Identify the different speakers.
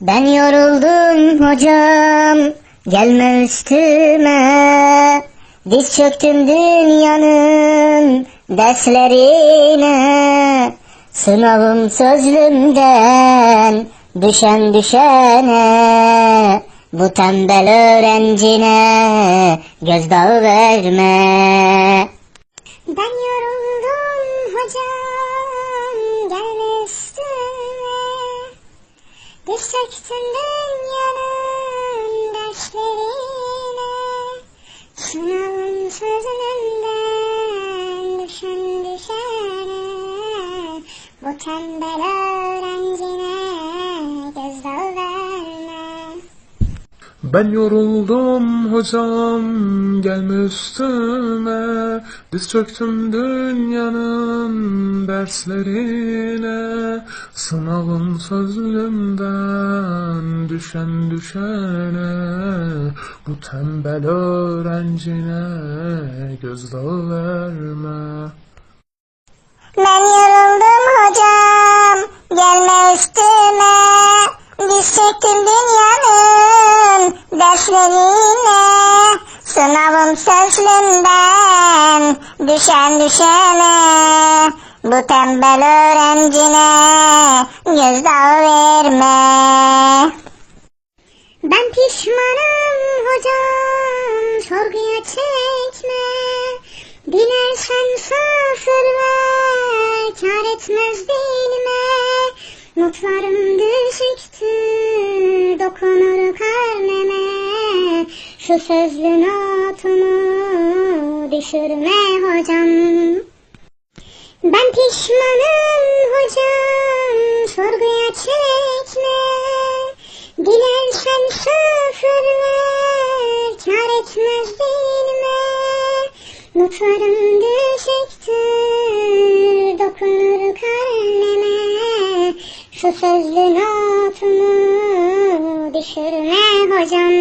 Speaker 1: Ben yoruldum hocam, gelme üstüme. Diz çöktüm dünyanın derslerine. Sınavım sözlümden düşen düşene. Bu tembel öğrencine gözdağı verme.
Speaker 2: Ben yoruldum hocam Çöktüm dünyanın derslerine Sınavın sözlerinden düşen düşene Bu tembel
Speaker 3: Ben yoruldum hocam gelme üstüme. Diz çöktüm dünyanın derslerine. Sınavın sözlümden düşen düşene. Bu tembel öğrencine gözdağı verme.
Speaker 2: Ben yoruldum hocam, gelme üstüme. Diz çöktüm dünyanın derslerine. Sınavım sözlümden düşen düşene. Bu tembel öğrencine gözdağı verme. Ben pişmanım hocam, sorguya çekme. Dilersen sıfır ver, kar etmez dilime. Notlarım düşüktür, Şu sözlü notumu düşürme hocam. Ben pişmanım hocam, sorguya çekme. Dilersen sıfır kar etmez dilime. Notlarım düşüktür, dokunur karneme. Şu sözlü notumu düşürme hocam.